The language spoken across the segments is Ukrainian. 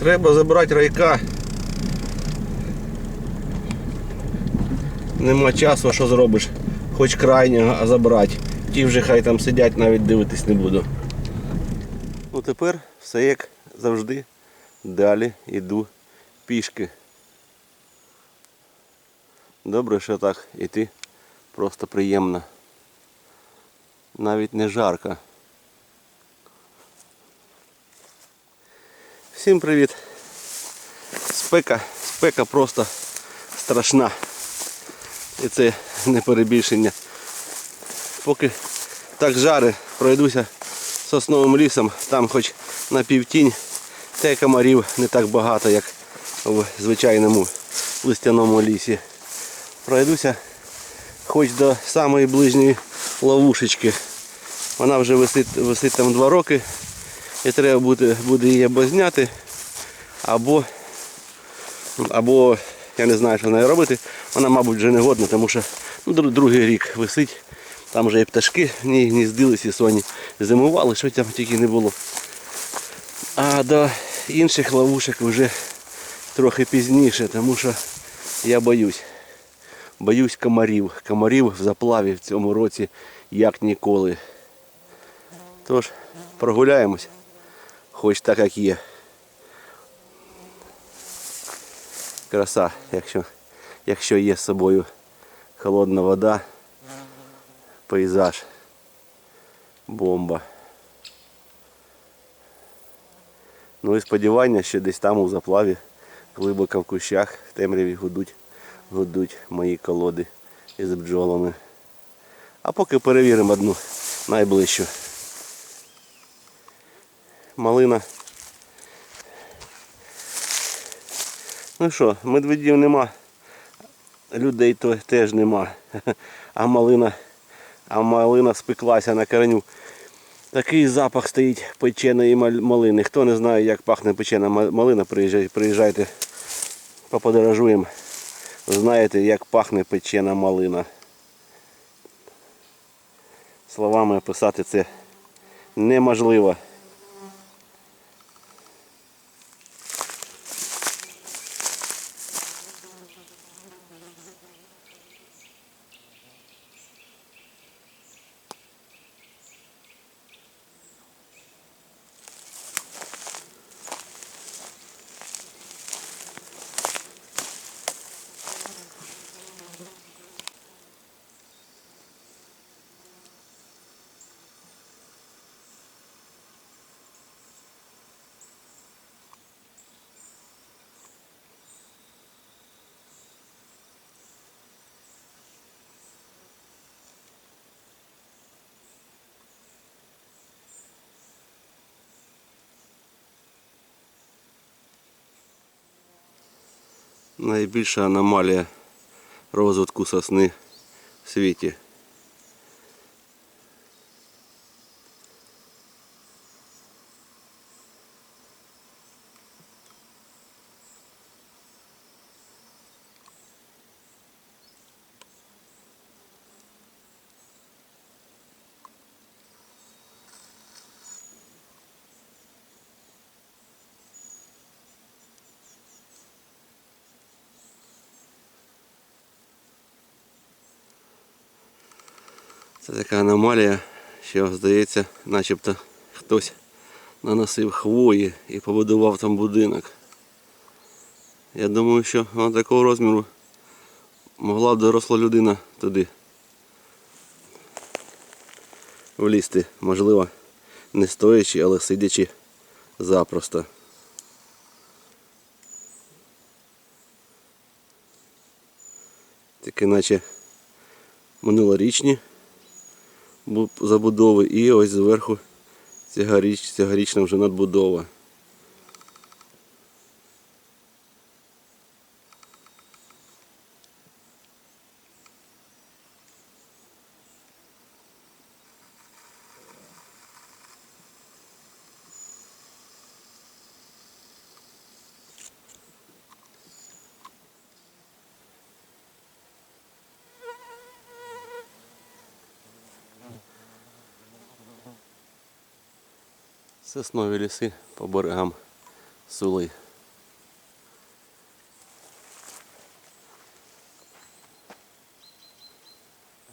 Треба забрати райка. Нема часу, що зробиш? Хоч крайнього, а забрати. Ті вже хай там сидять, навіть дивитись не буду. Ну тепер все як завжди. Далі йду пішки. Добре, що так іти. Просто приємно. Навіть не жарко. Всім привіт! Спека, спека просто страшна. І це не перебільшення. Поки так жари, пройдуся сосновим лісом, там хоч на півтінь, й комарів не так багато, як в звичайному листяному лісі. Пройдуся хоч до самої ближньої ловушечки. Вона вже висить, висить там два роки. І треба буде, буде її або зняти, або, або я не знаю, що нею робити. Вона, мабуть, вже не годна, тому що ну, другий рік висить. Там вже і пташки в ній гніздились, і соні зимували, що там тільки не було. А до інших ловушок вже трохи пізніше, тому що я боюсь. Боюсь комарів. Комарів в заплаві в цьому році як ніколи. Тож, прогуляємось, хоч так як є. Краса, якщо, якщо є з собою холодна вода, пейзаж, бомба. Ну і сподівання, що десь там у заплаві, глибоко в кущах, в темряві гудуть, гудуть мої колоди із бджолами. А поки перевіримо одну найближчу. Малина. Ну що, медведів нема, людей то теж нема. А малина, а малина спеклася на кореню. Такий запах стоїть печеної мал- малини. Хто не знає, як пахне печена малина, приїжджайте, поподорожуємо. Знаєте, як пахне печена малина. Словами описати це неможливо. Найбільша аномалія розвитку сосни в світі. Це така аномалія, що здається, начебто хтось наносив хвої і побудував там будинок. Я думаю, що вона такого розміру могла б доросла людина туди влізти, можливо, не стоячи, але сидячи запросто. Таке наче минулорічні забудови і ось зверху цьогоріч, цьогорічна вже надбудова. соснові ліси по берегам сули.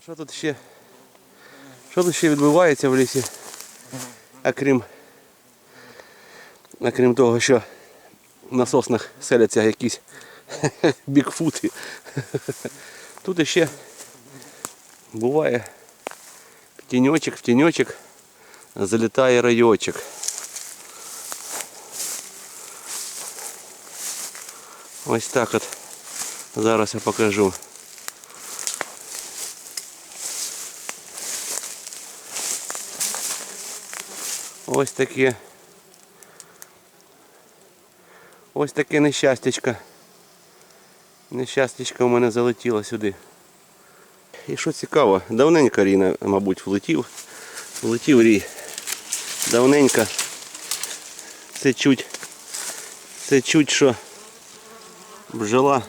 Що тут ще? Що тут ще відбувається в лісі? Окрім окрім того, що на соснах селяться якісь бікфути. Тут ще буває тіньочок в тіньочок залітає райочок. Ось так от. Зараз я покажу. Ось таке. Ось таке нещастячко. Нещастячко у мене залетіло сюди. І що цікаво, давненько Ріна, мабуть, влетів. Влетів рій. Давненько. Це чуть. Це чуть що бджола.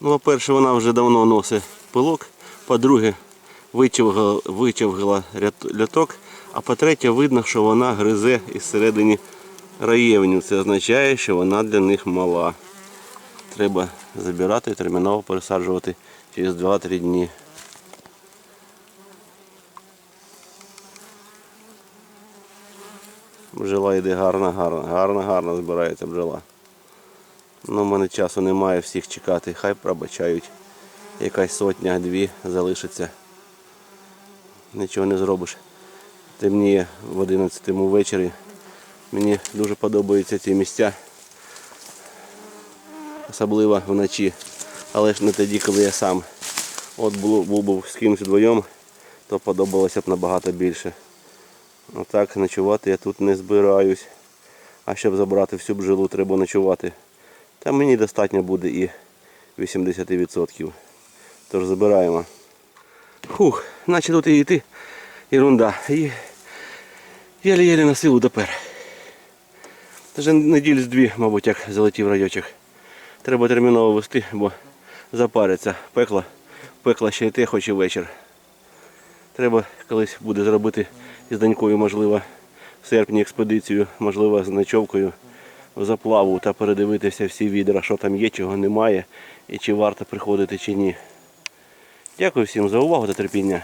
Ну, по-перше, вона вже давно носить пилок. По-друге, вичавгала, вичавгала ляток. А по-третє, видно, що вона гризе із середини раєвню. Це означає, що вона для них мала. Треба забирати терміново пересаджувати через 2-3 дні. Бджола йде гарно, гарно, гарно, гарно збирається бджола. Ну, в мене часу немає всіх чекати, хай пробачають. Якась сотня, дві залишиться. Нічого не зробиш. Темніє в 11 ввечері. Мені дуже подобаються ці місця. Особливо вночі. Але ж не тоді, коли я сам. От був би з кимось вдвоєм, то подобалося б набагато більше. Отак ночувати я тут не збираюсь. А щоб забрати всю бжилу, треба ночувати. Та мені достатньо буде і 80%. Тож забираємо. Хух, наче тут і йти ерунда. І єлі-єлі на силу допер. Вже неділі з дві, мабуть, як залетів райочок. Треба терміново вести, бо запариться. Пекло, пекло ще йти, хоч і вечір. Треба колись буде зробити із донькою, можливо, в серпні експедицію, можливо, з ночовкою заплаву та передивитися всі відра, що там є, чого немає і чи варто приходити чи ні. Дякую всім за увагу та терпіння.